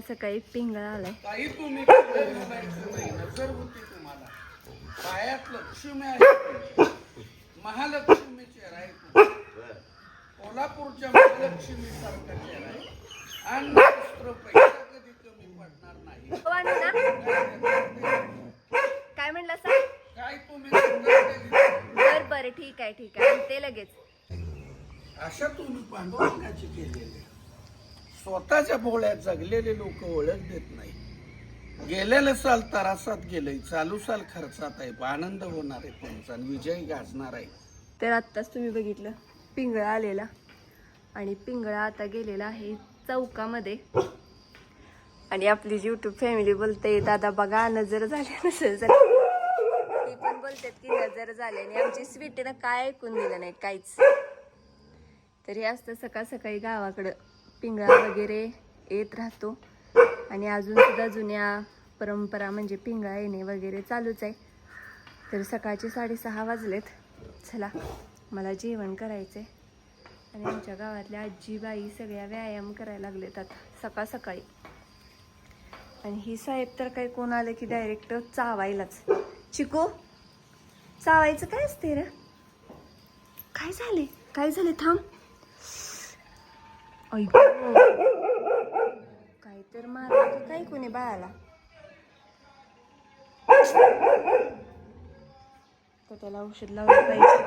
सकाळ सकाळी पिंगळा आलाय. काही तुम्ही केलं म्हणायचं नाही नजर होती तुम्हाला. पायात लक्ष्मी आहे. महालक्ष्मी चेहरा आहे. कोल्हापूरच्या महालक्ष्मी सारखा चेहरा आहे. वस्त्र पैसा कधी कमी पडणार नाही. हो आणू ना? काय म्हणलं सर? काय तुम्ही सुंदर केली. बर बरं ठीक आहे ठीक आहे. ते लगेच. अशा तुम्ही पांडुरंगाची केलेली स्वतःच्या भोळ्यात जगलेले लोक ओळख देत नाही. गेलेलं साल तरासात गेलंय चालू साल खर्चात आहे आनंद होणार आहे तुमचा आणि विजय गाजणार आहे. तर आत्ताच तुम्ही बघितलं पिंगळा आलेला. आणि पिंगळा आता गेलेला आहे चौकामध्ये. आणि आपली यूट्यूब फॅमिली बोलते दादा बघा नजर झाली नजर झाली. ती पण बोलतात की नजर झाली. आणि आमची स्वीटीनं काय ऐकून दिलं नाही काहीच. तर हे असतं सकाळ सकाळी गावाकडं. पिंगळा वगैरे येत राहतो. आणि अजून सुद्धा जुन्या परंपरा म्हणजे पिंगळा येणे वगैरे चालूच आहे. तर सकाळचे साडेसहा वाजलेत. चला मला जेवण करायचं आहे आणि आमच्या गावातल्या आजीबाई सगळ्या व्यायाम करायला लागलेत आता सकाळ सकाळी आणि ही साहेब तर काही कोण आलं की डायरेक्ट चावायलाच. चिको चावायचं काय असते रे? काय झाले काय झाले थांब. ऐक काय तर मारलं की काय कोणी बाळाला? तर त्याला औषध लावलं पाहिजे.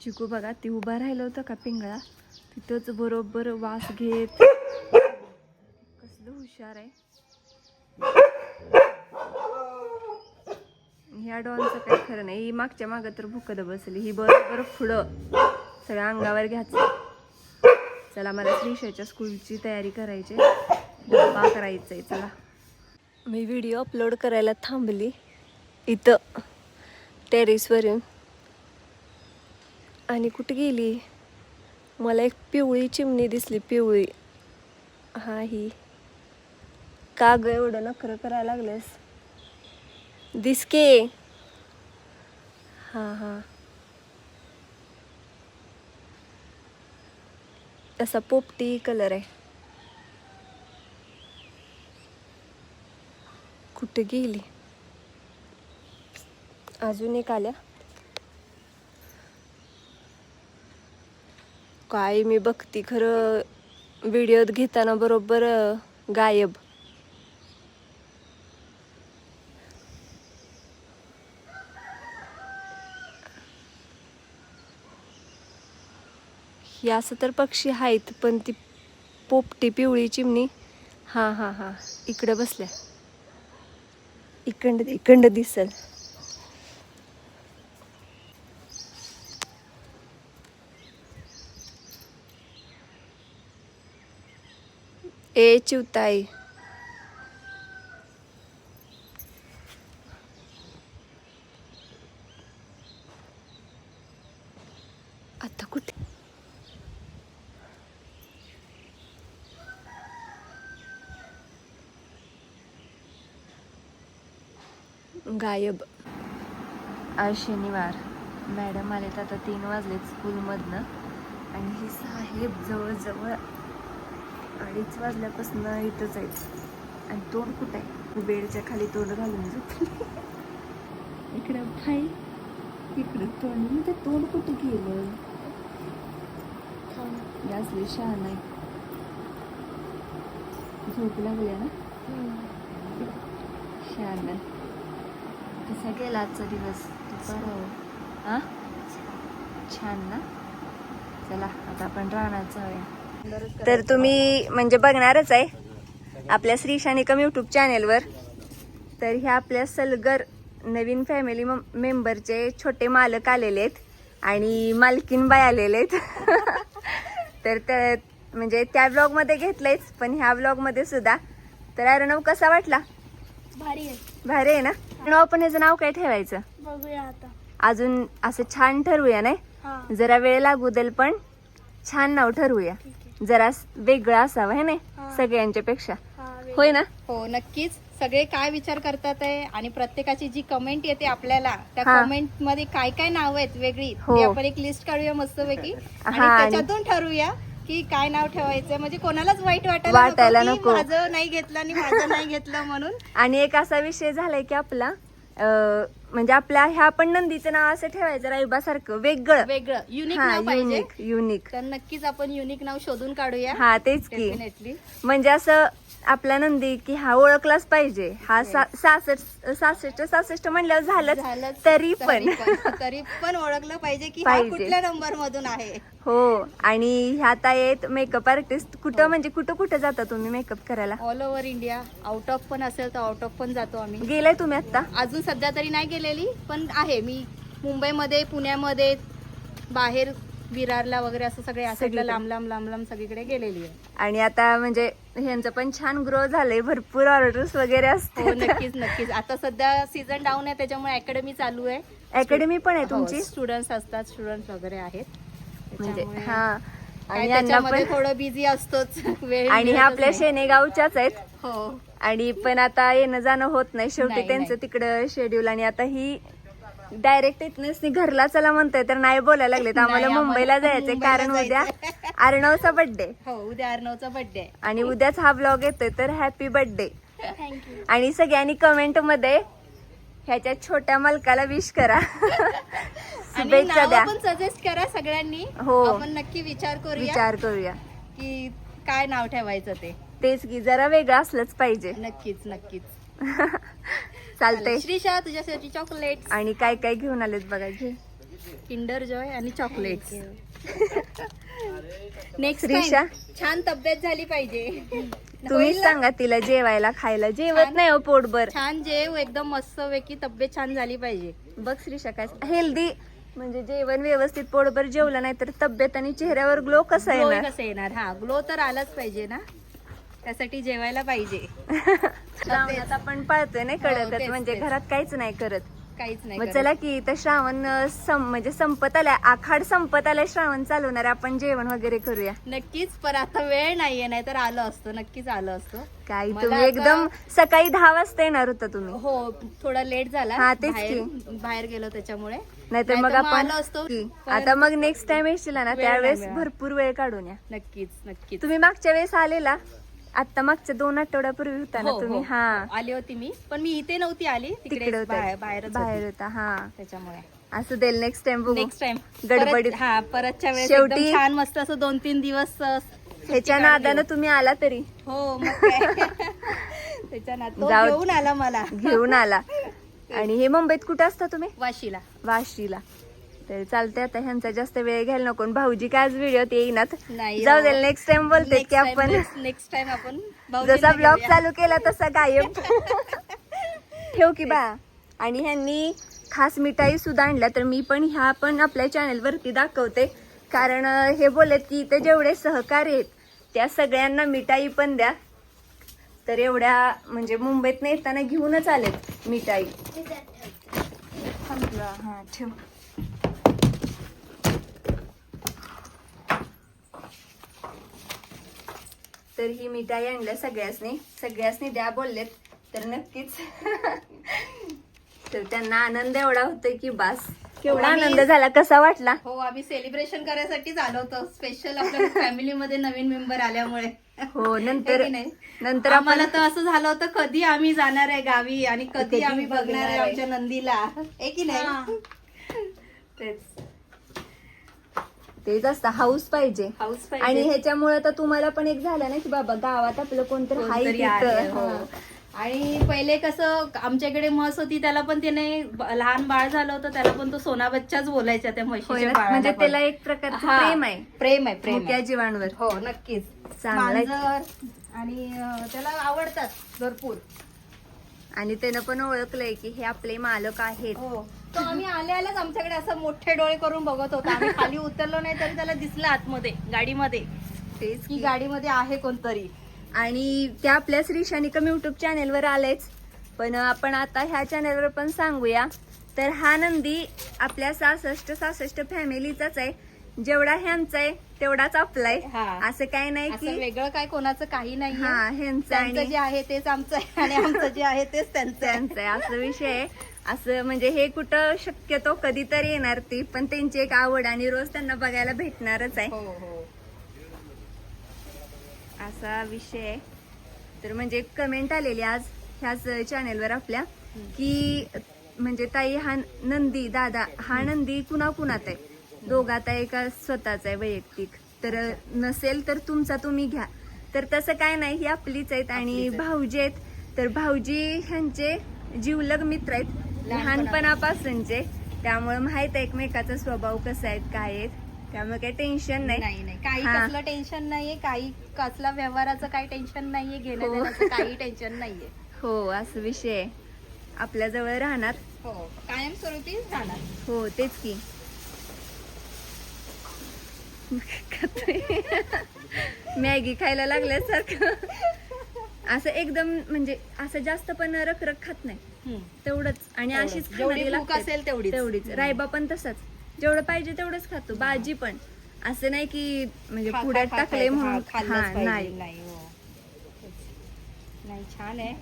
चिकू बघा ती उभा राहिलं होतं का पिंगळा? तिथंच बरोबर वास घेत. कसलं हुशार आहे. ह्या डॉनचं काही खरं नाही. ही मागच्या मागं तर भुकत बसली. ही बरोबर फुडं. सगळ्या अंगावर घ्यायचं. चला मला श्रीशाच्या स्कूलची तयारी करायची डब्बा करायचा आहे चला. मी व्हिडिओ अपलोड करायला थांबली. इथं टेरेसवर येऊन आणि कुठे गेली? मला एक पिवळी चिमणी दिसली पिवळी. हा ही. का ग एवढं नखरं करायला लागलंस दिसके. हां हां. असा पोपटी कलर आहे. कुठे गेली? अजून एक आल्या. काय मी बघती खरं व्हिडिओत घेताना बरोबर गायब. ही असं तर पक्षी आहेत पण ती पोपटी पिवळी चिमणी. हां हां हां. इकडं बसल्या. इकंड इकंड दिसल. ए चिवताई आता कुठे गायब. आज शनिवार. मॅडम आलेत आता तीन वाजलेत स्कूलमधनं. आणि ही साहेब जवळजवळ अडीच वाजल्यापासून इथंच आहेत. आणि तोंड कुठं आहे? बेडच्या खाली तोंड घालून झोपली. इकडं भाई इकडं तोंड. मग ते तोंड कुठं गेलं यासली शहा नाही झोप लागल्या ना? छान कसा गेला आजचा दिवस दुपार हा. छान ना? चला आता आपण राहणार जाऊया. तर तुम्ही म्हणजे बघणारच आहे आपल्या श्री शानिकम यूट्यूब चॅनेलवर तर ह्या आपल्या सलगर नवीन फॅमिली मेंबरचे छोटे मालक आलेले आहेत आणि मालकीनबाई आलेले आहेत. तर त्या म्हणजे त्या ब्लॉगमध्ये घेतलंयच पण ह्या ब्लॉगमध्ये सुद्धा. तर अर्णव कसा वाटला? भारी आहे. भारी आहे ना? आपण ह्याचं नाव काय ठेवायचं? बघूया आता. अजून असं छान ठरवूया नाही? जरा वेळ लागू देल पण छान नाव ठरवूया. जरा वेगळं असावं है नाही. सगळ्यांच्या पेक्षा होय ना? हो नक्कीच. सगळे काय विचार करतात आहे आणि प्रत्येकाची जी कमेंट येते आपल्याला त्या हा. कमेंटमध्ये काय काय नाव आहेत वेगळी हो. ती आपण एक लिस्ट काढूया मस्तपैकी. आणि हा, आणि- त्याच्यातून ठरवूया की काय नाव ठेवायचं म्हणजे कोणालाच वाईट वाटायला वाटायला नको. माझं नाही घेतलं आणि माझं नाही घेतलं म्हणून. आणि एक असा विषय झालाय की आपला अं, म्हणजे आपल्या ह्या पण नंदीचं नाव असं ठेवायचं राईबासारखं वेगळं. वेगळं. युनिक हा नाव पाहिजे. युनिक युनिक तर नक्कीच आपण युनिक नाव शोधून काढूया. हा तेच की. म्हणजे असं आपला नंदी की हा ओळखलाच पाहिजे. हा सा- सासष्ट सासष्ट सासष्ट म्हणल्यावर झालंच. झालंच. तरी पण. तरी पण. ओळखलं पाहिजे की हा पाहिजे. कुठल्या नंबर मधून आहे. हो. आणि ह्यात आहेत मेकअप आर्टिस्ट कुठं म्हणजे कुठं कुठं जाता तुम्ही मेकअप करायला? All over India out of पण असेल तर आउट ऑफ पण जातो आम्ही. गेलाय तुम्ही आता अजून सध्या तरी नाही गेलेली पण आहे. मी मुंबईमध्ये पुण्यामध्ये बाहेर विरारला वगैरे असं सगळे असं सगळीकडे. लांब लांब लांब लांब सगळीकडे गेलेली आहे. आणि आता म्हणजे ह्यांचं पण छान ग्रो झालंय. भरपूर ऑर्डर्स वगैरे हो असते नक्कीच नक्कीच. आता सध्या सीझन डाऊन आहे त्याच्यामुळे अकॅडमी चालू आहे. अकॅडमी पण आहे तुमची? स्टुडंट्स असतात स्टुडंट वगैरे आहेत. म्हणजे त्याच्यामुळे हा. काय आणि यांना त्याच्यामध्ये पण थोडं बिझी असतोच. वेळ आणि हे मिळतच आपल्या नाही. शेनेगावच्याच आहेत. हो. आणि पण आता येणं जाणं होत नाही. शेवटी त्यांचं. तिकडं शेड्यूल आणि आता ही डायरेक्ट इथनच घरला चला म्हणतोय तर नाही बोलायला लागले तर आम्हाला मुंबईला जायचंय. कारण उद्या. अर्णवचा बर्थडे हो उद्या अर्णवचा बर्थडे आहे आणि उद्याच हा ब्लॉग येतोय तर हॅपी बर्थडे थँक्यू आणि सगळ्यांनी कमेंटमध्ये ह्याच्या छोट्या मालकाला विश करा. आणि शुभेच्छा द्या. पण सजेस्ट करा सगळ्यांनी. हो. आपण नक्की विचार करूया विचार करूया. की काय नाव ठेवायचं ते. तेच की जरा वेगळं असलंच पाहिजे. नक्कीच नक्कीच. चालतंय. श्रीशा तुझ्यासाठी चॉकलेट आणि काय काय घेऊन आलेत बघा घे किंडर जॉय आणि चॉकलेट नेक्स्ट श्रीशा? छान तब्येत झाली पाहिजे. तुम्हीच होईल ना? सांगा तिला जेवायला खायला. जेवत छान. नाही हो पोटभर. छान जेव एकदम मस्त पैकी तब्येत छान झाली पाहिजे. बघ श्रीषा काय हेल्दी म्हणजे जेवण व्यवस्थित पोटभर जेवलं नाही तर तब्येत आणि चेहऱ्यावर ग्लो कसा येणार? कसं येणार? हा ग्लो तर आलाच पाहिजे ना? त्यासाठी जेवायला पाहिजे. श्रावणात आपण पाळतोय नाही हो, तेच, म्हणजे तेच. घरात काहीच नाही करत. काहीच नाही मग करत. चला की तर श्रावण अं, सं म्हणजे संपत आलाय आखाड संपत आलाय श्रावण चालवणार आपण जेवण वगैरे करूया. नक्कीच पण आता वेळ नाहीये नाही तर आलं असतं नक्कीच आलं असतं. काय मला तुम्ही आता- एकदम सकाळी दहा वाजता येणार होता तुम्ही. हो थोडा लेट झाला हा, तेच बाहेर बाहेर गेलो त्याच्यामुळे. नाहीतर मग नाहीतर मग आपण आलो असतो. की, पण- आता मग नेक्स्ट टाइम येशील ना वेळ नाही त्यावेळेस मिळाला. भरपूर वेळ काढून या. नक्कीच नक्कीच. तुम्ही मागच्या वेळेस आलेला? आता मागच्या दोन आठवड्यापूर्वी होता ना हो, तुम्ही? हो. हा. आली होती मी. पण मी इथे नव्हती आली. तिकडे बाहेर बाहेरच बाहेर होती. होता हा. त्याच्यामुळे. असं देईल नेक्स्ट टाइम बघू. नेक्स्ट टाइम गडबडीत. हा परतच्या वेळेस शेवटी- एकदम छान मस्त असं दोन तीन दिवस अ, ह्याच्या नादानं. तुम्ही आला तरी. हो मग काय. त्याच्या नाद तो जाऊ- घेऊन आला मला. घेऊन आला. आणि हे मुंबईत कुठं असता तुम्ही? वाशीला. वाशीला. तर चालते आता ह्यांचा जास्त वेळ घ्यायला नको आणि भाऊजी काय आज व्हिडिओ येईनात. नाही जाऊ. दे नेक्स्ट टाइम बोलते की आपण. नेक्स्ट टाइम आपण भाऊजींना जसा ब्लॉग घेऊया. चालू केला तसा गायब. ठेव की बा. आणि ह्यांनी खास मिठाई सुद्धा आणल्या तर मी पण ह्या पण आपल्या चॅनल वरती दाखवते. कारण अं, हे बोलत की इथे जेवढे सहकारी आहेत त्या सगळ्यांना मिठाई पण द्या. तर एवढ्या म्हणजे मुंबईत येताना घेऊनच आलेत मिठाई. हा ठेव. तर ही मिठाई आणल्या सगळ्यासनी. सगळ्यासनी द्या बोललेत तर नक्कीच. तर त्यांना आनंद एवढा होतोय की बास. केवढा आनंद झाला कसा वाटला? हो आम्ही सेलिब्रेशन करायसाठीच आलो होतो. स्पेशल आपल्या फॅमिली मध्ये नवीन मेंबर आल्यामुळे. हो नंतर? नंतर आम्हाला तर असं झालं होतं कधी आम्ही जाणार आहे गावी आणि कधी आम्ही बघणार आहे. आमच्या नंदीला. आहे की नाही? तेच. तेच असतं हाऊस पाहिजे हाऊस आणि ह्याच्यामुळे तर तुम्हाला पण एक झालं ना की बाबा गावात आपलं कोणतरी हाय कोणतरी आहे, तिथं. हो. हा. आणि पहिले कसं आमच्याकडे म्हस होती त्याला पण त्याने ब- लहान बाळ झालं होतं त्याला पण तो सोना बच्चाच बोलायचा त्या होय म्हशीच्या ना? बाळाला म्हणजे पण. त्याला एक प्रकारचं हा, प्रेम आहे प्रेम आहे प्रेम मुक्या आहे. जीवांवर हो नक्कीच चांगलं आहे. मांजर आणि अं, त्याला आवडतात भरपूर आणि त्यानं पण ओळखलंय की हे आपले मालक आहेत. हो. तो आम्ही आले आल्याच आमच्याकडे असं मोठे डोळे करून बघत होता. आम्ही खाली उतरलो नाही तरी त्याला दिसलं आतमध्ये गाडीमध्ये. तेच की गाडीमध्ये आहे कोणतरी. आणि त्या आपल्या श्री शनिकम युट्यूब चॅनेलवर आलेच. पण आपण आता ह्या चॅनेलवर पण सांगूया. तर हा नंदी आपल्या सासष्ट सासष्ट फॅमिलीचाच आहे. जेवढा ह्यांचा आहे तेवढाच आपला आहे. हा. असं काय नाही असं की वेगळं काय कोणाचं काही नाही हा ह्यांचं त्यांचं आणि जे आहे तेच आमचं आहे आणि आमचं जे आहे तेच त्यांचं आहे. त्यांचं आहे. असं विषय आहे. असं म्हणजे हे कुठं शक्यतो कधीतरी येणार ती पण त्यांची एक आवड आणि रोज त्यांना बघायला भेटणारच आहे. हो हो. असा विषय आहे. तर म्हणजे कमेंट आलेली आज ह्याच चॅनेलवर आपल्या की म्हणजे ताई हा नंदी दादा हा नंदी कुणा कुणात आहे? दोघात आहे का स्वतःचा आहे वैयक्तिक. तर नसेल तर तुमचा तुम्ही घ्या. तर तसं काय नाही ही आपलीच आहेत आणि भाऊजी आहेत. तर भाऊजी ह्यांचे जीवलग मित्र आहेत. लहानपणापासूनचे. त्यामुळे माहीत आहे एकमेकाचा स्वभाव कसा आहे काय आहेत. त्यामुळे काही टेन्शन नाही. काही. कसलं टेन्शन नाहीये काही कसला व्यवहाराचं काही टेन्शन नाहीये घेण्या हो. काही टेन्शन नाहीये. हो असं विषय आहे. आपल्या जवळ राहणार. हो कायमस्वरूपी राहणार. हो तेच की. मॅगी खायला लागल्यासारखं असं एकदम म्हणजे असं जास्त पण रखरख खात नाही. तेवढंच आणि. अशीच जेवढी भूक. असेल तेवढीच. तेवढीच. रायबा पण तसाच जेवढं पाहिजे तेवढंच खातो भाजी पण असं नाही की म्हणजे खा- पुढे खा- खा- टाकले म्हणून हा. नाही नाही. नाही छान आहे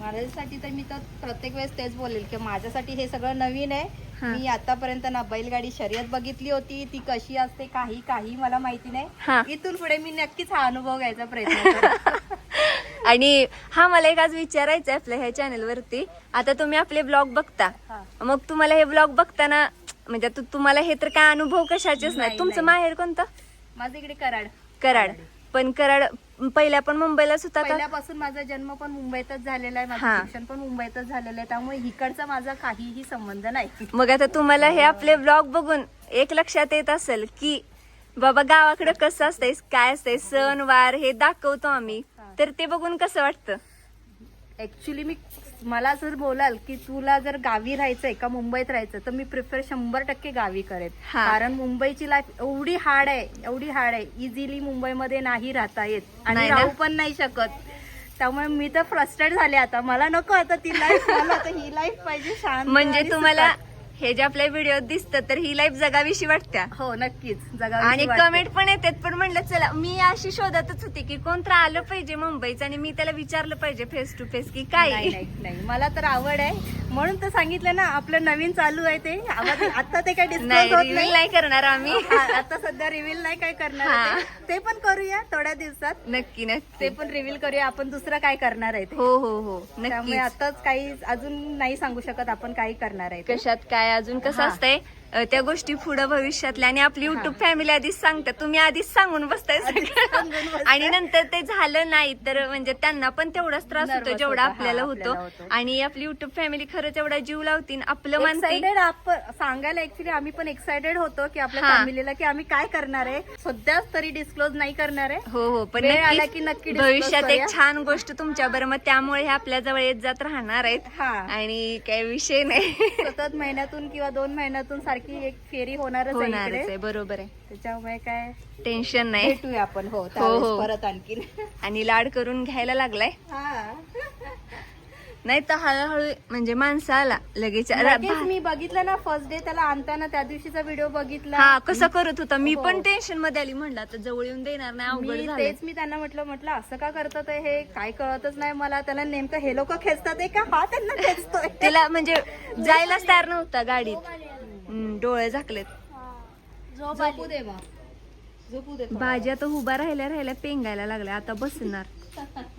माझ्यासाठी तर मी तर प्रत्येक वेळेस तेच बोलेल की माझ्यासाठी हे सगळं नवीन आहे. मी आतापर्यंत ना बैलगाडी शर्यत बघितली होती. ती कशी असते काही काही मला माहिती. नाही. इथून पुढे मी नक्कीच हा अनुभव घ्यायचा प्रयत्न. आणि हा मला एक आज विचारायचं आहे आपल्या ह्या चॅनल वरती. आता तुम्ही आपले ब्लॉग बघता. मग तुम्हाला हे ब्लॉग बघताना म्हणजे तुम्हाला हे तर काय अनुभव कशाचेच नाही तुमचं. माहेर कोणतं? माझं इकडे कराड. कराड. पण कराड पहिल्या पण मुंबईलाच होता का पहिल्यापासून माझा जन्म पण मुंबईतच झालेला आहे हा. माझं शिक्षण पण मुंबईतच झालेलं आहे त्यामुळे इकडचा माझा काहीही संबंध नाही मग आता तुम्हाला हे आपले ब्लॉग बघून एक लक्षात येत असेल की बाबा गावाकडे कसं असतंय काय असतंय सण वार हे दाखवतो आम्ही. तर ते बघून कसं वाटतं ऍक्च्युली मी मला जर बोलाल की तुला जर गावी राहायचंय का मुंबईत राहायचं तर मी प्रिफर शंभर टक्के गावी करेन. कारण मुंबईची लाईफ एवढी हार्ड आहे एवढी हार्ड आहे इझिली मुंबईमध्ये नाही राहता येत आणि? राहू पण नाही शकत त्यामुळे मी तर फ्रस्ट्रेट झाले आता मला नको आता ती लाईफ मला आता ही लाईफ पाहिजे शांत म्हणजे तुम्हाला. हे जे आपल्या व्हिडिओ दिसतं तर ही लाईफ जगावीशी वाटत्या. हो नक्कीच. आणि जगावी कमेंट पण येतात पण म्हणलं चला मी अशी शोधतच होती की कोणतं आलं पाहिजे मुंबईचं आणि मी त्याला विचारलं पाहिजे फेस टू फेस की काय नाही नाही नाही. मला तर आवड आहे. म्हणून तर सांगितलं ना आपलं नवीन चालू आहे ते. आवाज- आता ते काय नाही डिस्कस होत नाही. नाही करणार आम्ही. हा, आता सध्या रिव्हील नाही काय करणार आहे. ते. ते पण करूया थोड्या दिवसात. नक्की ते नक्की पण रिव्हील करूया. आपण दुसरं काय करणार आहे ते. हो हो हो. त्यामुळे नक्की आताच काही अजून नाही सांगू शकत आपण काही करणार आहे ते. कशात काय अजून कसं. असतंय त्या गोष्टी पुढे भविष्यातल्या आणि आपली युट्यूब फॅमिली आधीच सांगतात. तुम्ही आधीच सांगून बसताय. आणि नंतर ते झालं नाही तर म्हणजे त्यांना पण तेवढाच त्रास होतो जेवढा आपल्याला होतो. आणि आपली युट्यूब फॅमिली खरंच एवढा जीव लावतील. आपलं आपण सांगायला ऍक्च्युली आम्ही पण एक्साइटेड होतो की आपल्या. फॅमिलीला की आम्ही काय करणार आहे. सध्याच तरी डिस्क्लोज नाही करणार आहे. हो हो पण आला की नक्की भविष्यात एक. छान गोष्ट तुमच्या बरोबर मग त्यामुळे हे आपल्या जवळ येत जात राहणार आहेत. आणि काही विषय नाही. सतत महिन्यातून किंवा दोन महिन्यातून सारखी एक फेरी होणारच आहे होणारच आहे बरोबर आहे. त्याच्यामुळे काय टेन्शन नाही. भेटूया आपण. हो हो. त्यावेळेस परत आणखीन. आणि लाड करून घ्यायला लागलाय. हा. नाही तर हळूहळू म्हणजे माणसं आला लगेच. लगेच मी बघितलं ना फर्स्ट डे त्याला आणताना त्या दिवशीचा व्हिडिओ बघितला. हा कसं करत होता? मी हो. पण टेन्शनमध्ये आली. म्हणलं आता जवळ येऊन देणार नाही अवघड मी तेच मी त्यांना म्हटलं म्हटलं असं का करतात हे? काय कळतच नाही मला. त्याला नेमकं हे लोक खेचतात का? हा त्यांना खेचतोय. तिला म्हणजे जायलाच तयार नव्हता गाडीत. हम्म, डोळे झाकलेत. झोपू दे मग झोपू दे थोडा. भाज्या तर उभा राहिल्या राहिल्या पेंगायला लागल्या आता बसणार.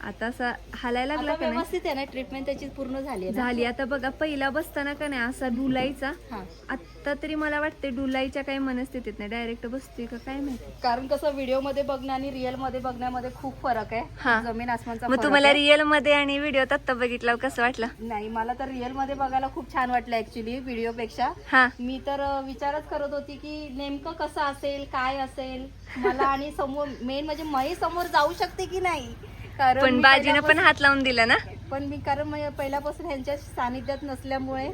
आता असा हालायला लागला का नाही? व्यवस्थित आहे ना ट्रीटमेंट त्याची पूर्ण झाली आहे ना? झाली. आता बघा पहिला बसताना का नाही असा डुलायचा? हा. आता तरी मला वाटते डुलाईच्या काही मनस्थितीत नाही. डायरेक्ट बसतोय का काय माहिती? कारण कसं व्हिडिओमध्ये बघणं आणि रिअलमध्ये बघण्यामध्ये खूप फरक हा. आहे जमीन आसमानचा मग फरक तुम्हाला आहे. रिअलमध्ये आणि व्हिडिओत आता बघितलं कसं वाटलं? नाही मला तर रिअलमध्ये बघायला खूप छान वाटलं ऍक्च्युली व्हिडिओ पेक्षा. हा. मी तर अ, विचारच करत होती की नेमकं कसं असेल काय असेल? मला आणि समोर मेन म्हणजे मही समोर जाऊ शकते की नाही? कारण पण मी बाजीनं पण पहिल्यापासून- हात लावून दिला ना? पण मी कारण मी पहिल्यापासून ह्यांच्या सानिध्यात नसल्यामुळे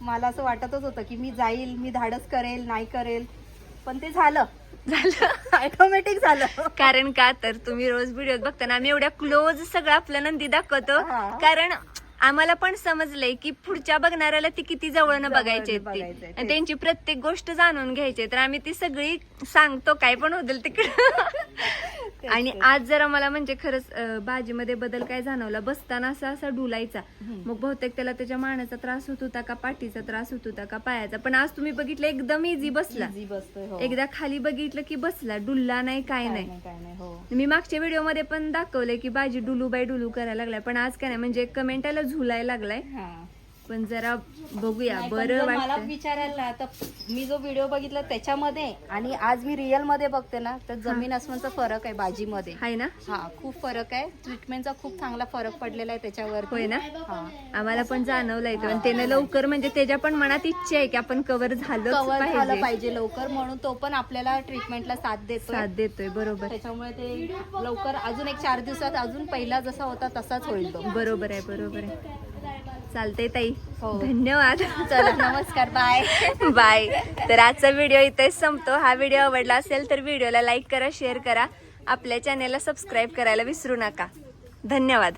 मला असं वाटतच होतं की मी जाईल मी धाडस करेल नाही करेल. पण ते झालं. झालं. ऑटोमॅटिक झालं. कारण का? तर तुम्ही रोज व्हिडिओ बघताना आम्ही एवढ्या क्लोज सगळं आपलं नंदी दाखवतो. हा. कारण आम्हाला पण समजलंय की पुढच्या बघणाऱ्याला ती किती जवळनं बघायची आणि. त्यांची प्रत्येक गोष्ट जाणून घ्यायची तर आम्ही ती सगळी सांगतो काय पण होतील तिकडं. आणि आज जरा मला म्हणजे खरंच भाजीमध्ये बदल काय जाणवला? बसताना असा असा डुलायचा. मग बहुतेक त्याला त्याच्या मानाचा त्रास होत होता का पाठीचा त्रास होत होता का पायाचा? पण आज तुम्ही बघितलं एकदम इझी बसला. हो. एकदा खाली बघितलं की बसला डुलला नाही काय नाही. हो. मी मागच्या व्हिडिओमध्ये पण दाखवलंय की बाजी डुलू बाय डुलू करायला लागलाय पण आज काय नाही म्हणजे कमेंटाला झुलाय लागलाय. पण जरा बघूया. नाही, पण बरं मला वाटतं विचारायला तर मी जो व्हिडिओ बघितला त्याच्यामध्ये आणि आज मी रिअलमध्ये बघते ना तर जमीन आसमानचा फरक आहे भाजीमध्ये हाय ना? हा खूप फरक आहे. ट्रीटमेंटचा खूप चांगला फरक पडलेला आहे त्याच्यावर होय ना? हा. आम्हाला पण जाणवलंय तो. आणि त्यानं लवकर म्हणजे त्याच्या पण मनात इच्छा आहे की आपण कव्हर झालं कव्हर झालं पाहिजे. पाहिजे लवकर म्हणून तो पण आपल्याला ट्रीटमेंटला साथ देतो साथ देतोय बरोबर. त्याच्यामुळे ते लवकर अजून एक चार दिवसात अजून पहिला जसा होता तसाच होईल तो. बरोबर आहे बरोबर आहे. चालतंय ताई. हो. धन्यवाद. चला नमस्कार बाय. बाय. तर आजचा व्हिडिओ इथेच संपतो. हा व्हिडिओ आवडला असेल तर व्हिडिओला लाईक करा शेअर करा. आपल्या चॅनेलला सबस्क्राईब करायला विसरू नका. धन्यवाद.